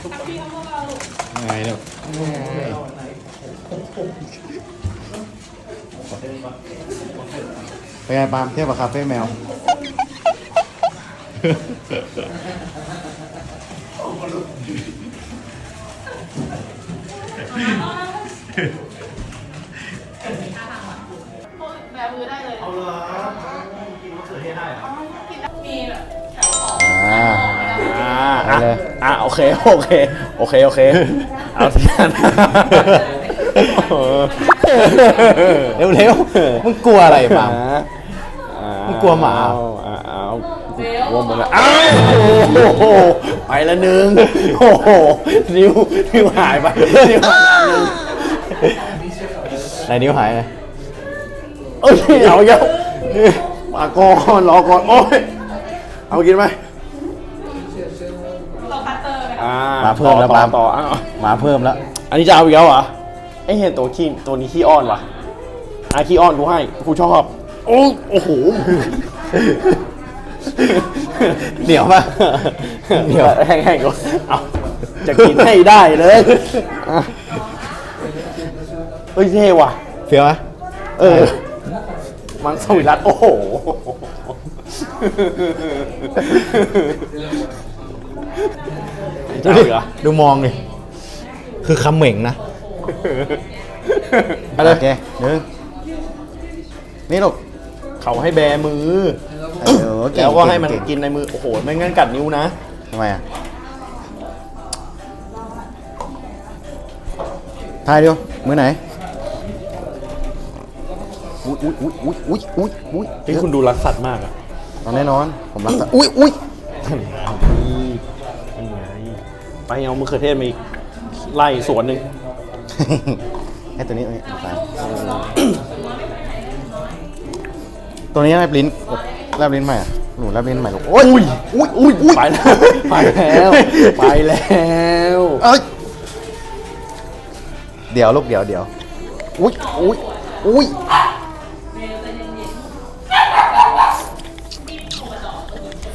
ไปข้างในทุกคนไงเนี่ยเข้าไปในเป็นไงปาล์มเทียบกับคาเฟ่แมว แบบมือได้เลย เอาละกินมะเขือเทศได้เหรอ อ่าไปเลย อะโอเคโอเคโอเคโอเคเอาสักอย่างเร็วเร็วๆมึงกลัวอะไรปาล์มมึงกลัวหมาเอาเอาเอากลัวหมดแล้วอ้าวโอ้โหไปละหนึ่งโอ้โหนิ้วนิ้วหายไปนิ้วหายอันหนึ่งไหนนิ้วหายไงเอ้ยเอาเยอะมาก่อนรอก่อนโอ้ยเอากินไหมเราคัตเต อร์ไหมคะอ่ามาเพิ่มแล้วต่อปาล์มต่ออะมาเพิ่มแล้ว อันนี้จะเอาอีกแล้วเหรอไอ้เห็นตัวขี้ตัวนี้ขี้อ้อนว่ะอะขี้อ้อนกูให้กูชอบโอ้โอ้โห เหนียวป่ะเดี๋ยว แห้งๆก่อนเอาจะกินให้ได้เลยอะเฮ้ยเท่ว่ะ เฟี้ยวไหมเออ มังสวิรัตโอ้โห ดูดิดูมองดิคือคำเหม่งนะเอาเลยโอเคหนึ่งนี่ลูกเขาให้แบมือ เออเงแล้วก็ให้มันเงกินในมือ โอ้โห ไม่งั้นกัดนิ้วนะ ทำไมอะทายเดียวมือไหนอุ้ยอุ้ยอุ้ยอุ้ยอุ้ยอุ้ยอุ้ยที่คุณดูรักสัตว์มากอะตอนแน่นอน ผมรักษาอุ้ยอุ้ย ไปเอามะเขือเทศมาอีกไล่สวนหนึ่งให้ตัวนี้ตัวนี้ตายตัวนี้แลบลิ้นแลบลิ้นใหม่อะหนูแลบลิ้นใหม่ลูกโอ้ยอุ้ยอุ้ยอุ้ยอุ้ยไปแล้วไปแล้วไปแล้วเอ้ยเดี๋ยวลูกเดี๋ยวเดี๋ยวอุ้ยอุ้ยอุ้ย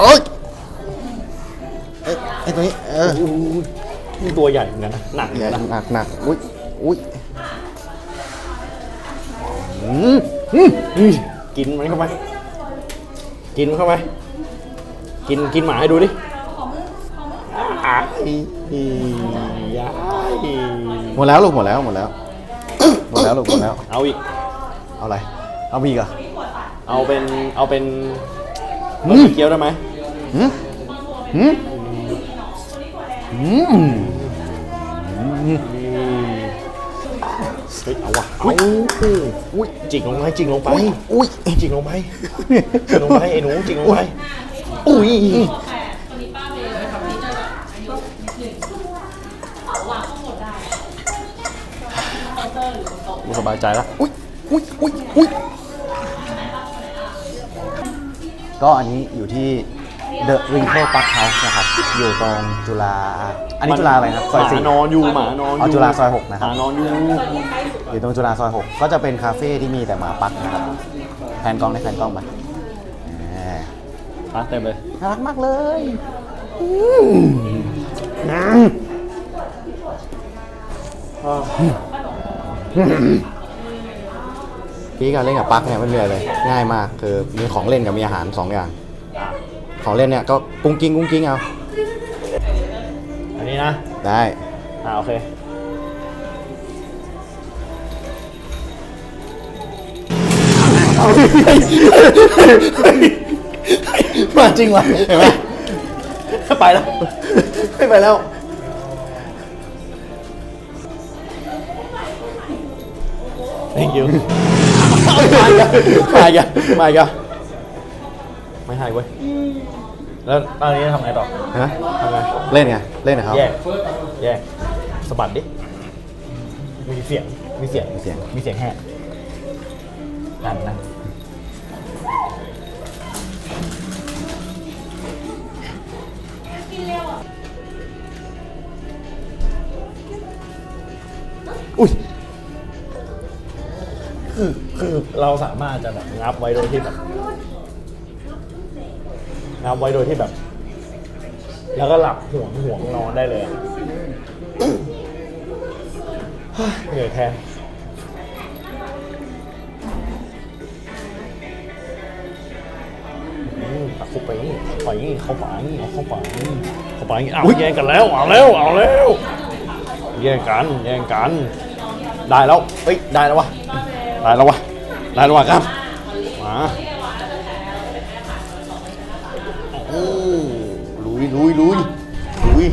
เอ้ยเอ้ยไอ้ตัวนี้ เออนี่ตัวใหญ่เหมือนกันนะหนักเหมือนหกันนะนักหนักอุ้ยอุ้ยอืมอืมอืมกินมันเข้าไป กินมันเข้าไป กินกินหมาให้ดูดิอ้ายยายหมดแล้วลูกหมดแล้วหมดแล้วหมดแล้วลูกหมดแล้ว เอาอีก เอาอะไร เอาบีกเหรอะเอาเป็นเอาเป็นอืบะมหมี่เกี๊ยวได้ไหมหืมหืม หืมเฮ้ยเอาว่ะเอาอุ้ยจิกลงไปจิกลงไปอุ้ยจิกลงไปจิกลงไปไอ้หนูจิกลงไปอุ้ยตัวนี้ป้าเมย์แบบนี้จะแบบอายุนิดหนึ่งวางข้างบนได้เคาน์ เตอร์หรือบนโต๊ะกูสบายใจแล้วอุ้ยอุ้ยอุ้ยอุ้ยก็อันนี้อยู่ที่ The Wrinkle Park House นะครับ อยู่ตรงจุฬาอันนี้จุฬาอะไรครับซอยหมาสี่นอนอยู่หมานอนอเอายู่จุฬาซอยหกนะครับหมานอนอยู่อยู่ตรงจุฬาซอย6ก็จะเป็นคาเฟ่ที่มีแต่หมาปักนะครับแพนกล้องได้แพนกล้องไปอ่ามาเต็มเลยน่ารักมากเลยพี่การเล่นกับปลั๊กเนี่ยไม่มีอะไรเลย ง่ายมากคือมีของเล่นกับมีอาหารสองอย่าง ของเล่นเนี่ยก็กุ้งกิ้งกุ้งกิ้งเอาอันนี้นะ ได้อ่าโอเค มาจริงวะเห็นไหมไปแล้ว ไม่ไปแล้ว thank you มาอีกมาอีกมาอีก ไม่ให้เว้ย แล้วตอนนี้ทำไงต่อ ฮะทำไง เล่นไง เล่นกับเขาแยก แยกสะบัดดิ มีเสียง มีเสียง มีเสียง มีเสียงแหกนั่นนั่นอุ้ย คือ คือเราสามารถจะแบบงับไว้โดยที่แบบ งับไว้โดยที่แบบ แล้วก็หลับห่วงห่วงนอนได้เลยอะเฮ้ยเหนื่อยแทนอืมตักเข้าไปไปเข้าไปเอาเข้าไปเข้าไปเอาแย่งกันแล้วเอาแล้วเอาแล้วแย่งกันแย่งกัน ได้แล้วเฮ้ยได้แล้ววะได้แล้ววะได้แล้ววะครับมา ยลุยลุย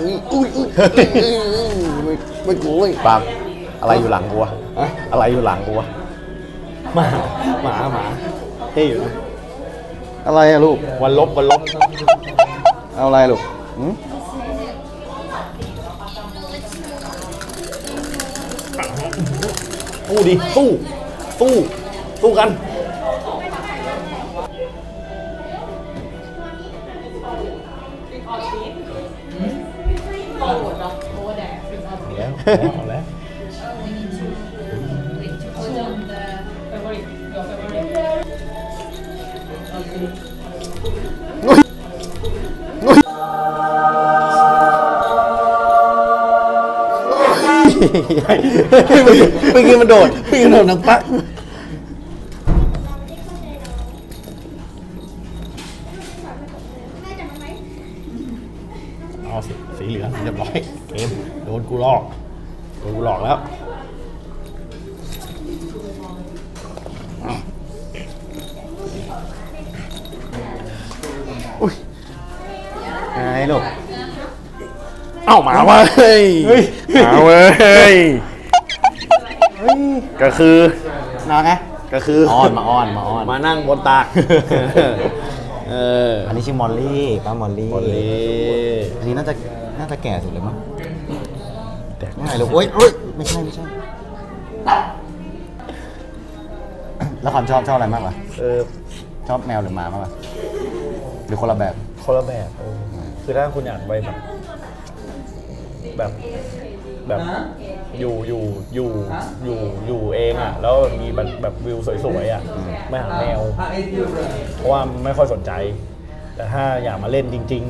ลุยอุ้ยอุ้ยอุ้ยไม่ไม่กลัวเว้ยปาล์มอะไรอยู่หลังกูวะอะอะไรอยู่หลังกูวะหมาหมาหมาเท่อยู่นะอะไรอะลูกวันลบวันลบเอาอะไรลูกหืมสู้ดิสู้สู้สู้กัน เอาแล้ว เมื่อกี้มันโดดเมื่อกี้มันโดดนังปักเอาสิสีเหลืองเรียบร้อยเกมโดนกูลอก โดนกูหลอกแล้วไงลูกเอ้ามาเว้ยมาเว้ยก็คือนาไงก็คืออ้อนมาอ้อนมาอ้อนมานั่งบนตากเอออันนี้ชื่อมอลลี่ป้ามอลลี่บนนี้อันนี้น่าจะน่าจะแก่สุดเลยมั้งแต่ ง่ายลูกโอ๊ยโอ๊ยไม่ใช่ไม่ใช่ แล้วความชอบชอบอะไรมากกว่าเออชอบแมวหรือหมามากกว่าหรือคนละแบบ คนละแบบเออคือถ้าคุณอยากไปแบบ แบบแบบอยู่อยู่อยู่อยู่อยู่เองอะ แล้วมีแบบแบบวิวสวยๆอะไม่หาแมวเพราะว่าไม่ค่อยสนใจ แต่ถ้าอยากมาเล่นจริง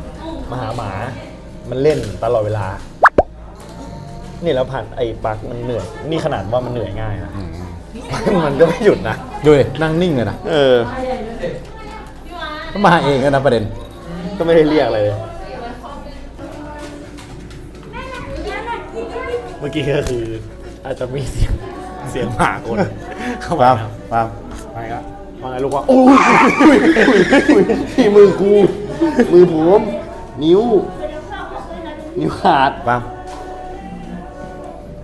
ๆ มาหาหมา มันเล่นตลอดเวลา นี่แล้วผ่านไอ้ปักมันเหนื่อย นี่ขนาดว่ามันเหนื่อยง่ายนะ มันก็ไม่หยุดนะ ดูดินั่งนิ่งเลยนะเออก็มาเองก็นะประเด็น ก็ไม่ได้เรียกอะไรเลย เมื่อกี้ก็คือ อาจจะมีเสียงเสียงหมาคนเข้าปามาล์มปาล์มไปครับว่าไงลูกว่าโอ้ยที่มือกู มือผม นิ้ว นิ้วขาดปาล์ม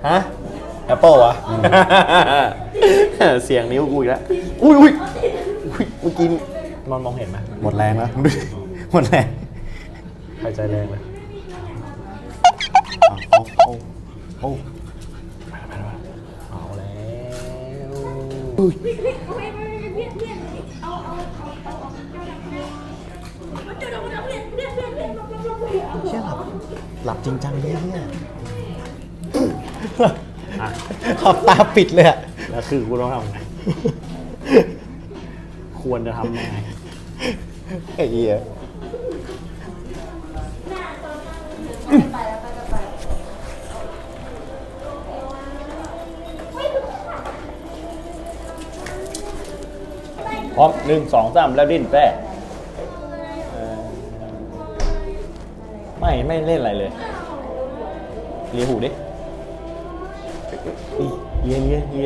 ฮะแอปเปิลวะ เสียงนิ้วกูอีกแล้วอุ้ยอุ้ยอุ้ยเมื่อกี้มันมองเห็นไหมหมดแรงแล้วดูดิหมดแรงหายใจแรงเลยเอาเอาเอาเอาแล้วเชี่ยหลับหลับจริงจังเลยเนี่ย อะ ขอบตาปิดเลยอะแล้วคือกูต้องทำไง ควรจะทำยังไง ไอ้เหี้ยพร้อมหนึ่งสองสามแล้วดิ้นแป้เออไม่ไม่เล่นอะไรเลยเลียหูดิ อีเลียเลี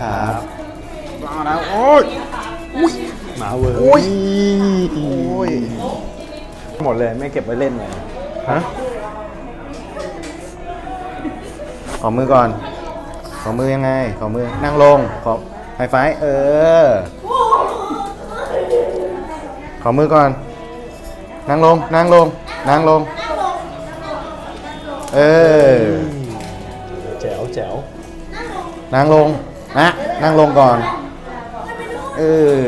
คะขอบคุณครับมาแล้วโอ้ยมาเว้ยโอ้ยโอ้ยหมดเลยไม่เก็บไว้เล่นเลยฮะขอมือก่อน ขอมือยังไง ขอมือนั่งลง ขอไฮไฟว์เออ ขอมือก่อน นั่งลง นั่งลง นั่งลง เออ แจ๋วแจ๋วนั่งลง นะนั่งลงก่อน เออ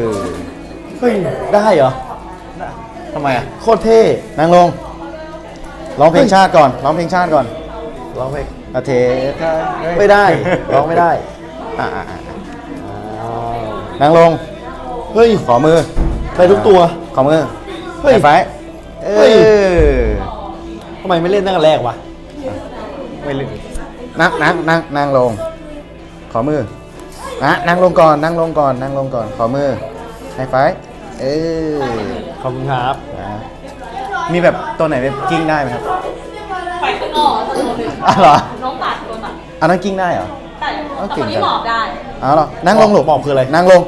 เฮ้ยได้เหรอ ทำไมอะ โคตรเท่ นั่งลง ร้องเพลงชาติก่อน ร้องเพลงชาติก่อนร้องเพลงอาเทศไม่ได้ ร้องไม่ได้ อะอะอะนั่งลง เฮ้ย ขอมือได้ทุกตัว ขอมือ เฮ้ยไฮไฟว์เอเฮ้ยอทำไมไม่เล่นตั้งแต่แรกวะ ไม่ลืมนั่งนั่งนั่งนั่งลง ขอมือ นะนั่งลงก่อนนั่งลงก่อนนั่งลงก่อนขอมือไฮไฟว์เออขอบคุณครับ นะมีแบบตัวไหนแบบกิ้งได้ไหมครับไปข้างนอกตัวหนึ่งอ้าวเหรอน้องตัดตัวตัดอันนั้นกิ้งได้เหรอ แต่เอาแต่เก่คงนจันี้งหมอบได้ เอาเหรอนั่งลงหลบหมอบคืออะไร นั่งลง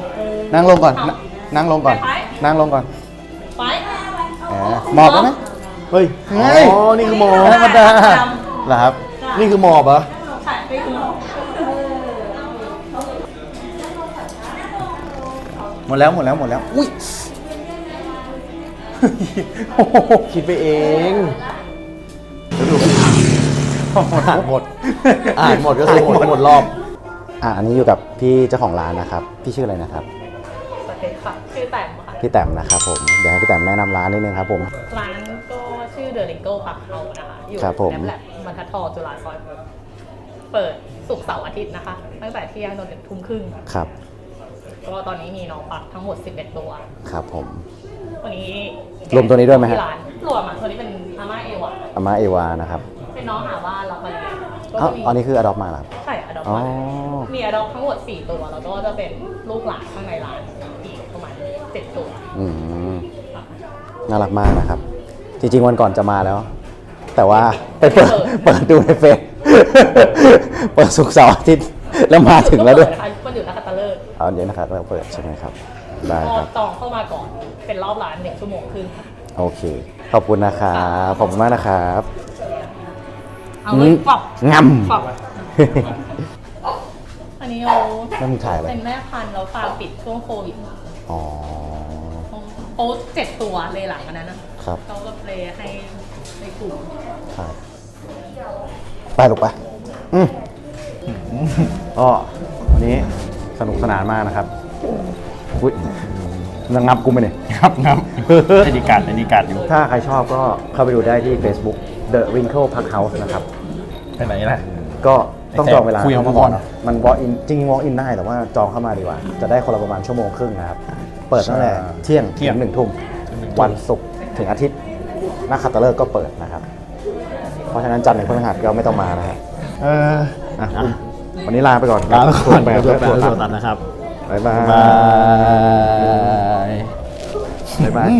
นั่งลงก่อนนั่งลงก่อน ไป นั่งลงก่อนไป แหมหมอบได้ไหม เฮ้ย เฮ้ย อ๋อ นี่คือหมอบธรรมดาเหรอครับ นี่คือหมอบเหรอ ใช่ไปคือหมอบ หมดแล้วหมดแล้วหมดแล้ว อุ้ยโอ้โหคิดไปเองอ่านหมดอ่านหมดก็คือหมดหมดรอบอะอันนี้อยู่กับพี่เจ้าของร้านนะครับ พี่ชื่ออะไรนะครับสเต็กค่ะชื่อแต้มค่ะ พี่แต้มนะครับผม เดี๋ยวให้พี่แต้มแนะนำร้านนิดนึงครับผม ร้านก็ชื่อเดอะลิงโก้ปักเฮานะคะ อยู่ครับผม แลบแลบบรรทัดทองจุฬาซอยหกเปิดศุกร์เสาร์อาทิตย์นะคะ ตั้งแต่เที่ยงจนถึงทุ่มครึ่งครับ ก็ตอนนี้มีน้องปักทั้งหมด 11 ตัว ครับผม วันนี้รวมตัวนี้ด้วยไหมฮะ ที่ร้านรวมอะตัวนี้เป็นอาม่าเอวอะอาม่าเอวานะครับเป็นน้องหาบ้านรับมาเลี้ยงก็อ้าวจะมีอันนี้คืออดอปมาเหรอครับ ใช่อดอปอ๋อมีอดอปทั้งหมด 4 ตัว แล้วก็จะเป็นลูกหลานข้างในร้านอีกประมาณ7ตัวอืมน่ารักมากนะครับ จริงๆวันก่อนจะมาแล้ว แต่ว่าไปเปิดเปิดดูในเฟซ เปิดสุกร์เสาร์อาทิตย์แล้วมาถึงแล้วด้วยนะคะมันอยู่นักขัตฤกษ์ เอาเดี๋ยวนะครับเราเปิดใช่ไหมครับ ได้ก็ครับ จองเข้ามาก่อนเป็นรอบร้านหนึ่งชั่วโมงครึ่งค่ะโอเค ขอบคุณนะครับขอบคุณมากนะครับ เอาเลยฝับงฝับำอันนี้เอานั่นมึงถ่ายอะไรเป็นแม่พันธุ์แล้วฟาร์มปิดช่วงโควิดอ๋อ โอ้เจ็ดตัวเลยหลังอันนั้นนะครับ เขาก็เลยให้ในกลุ่มครับไปลูกไปอืมก็วันนี้ สนุกสนานมากนะครับอุ้ยนังงับกูไปเนี่ย ครับครับไอ้ดีกัดไอ้ดีกัดอยู่ถ้าใครชอบก็เข้าไปดูได้ที่ Facebook The Winkle Park House นะครับไปไหนล่ะก็ต้องจองเวลาคุยกับเข้ามาผมก่ก่ออนนมัน walk in จริง walk in ได้แต่ว่าจองเข้ามาดีกว่า จะได้คนละประมาณชั่วโมงครึ่งนะครับ เปิดตั้งแต่เที่ยงเที่ยงถึงหนึ่งทุ่มถึงหนึ่งทุ่มวันศุกร์ถึงอาทิตย์นักขัตฤกษ์ก็เปิดนะครับ เพราะฉะนั้นจันทร์ถึงพฤหัสก็ไม่ต้องมานะฮะเอออะคุณ วันนี้ลาไปก่อนลาไปก่อนแบบเดี๋ยวตัวแปตัดดตัดนะครับบ๊ายบายบายบ๊ายบาย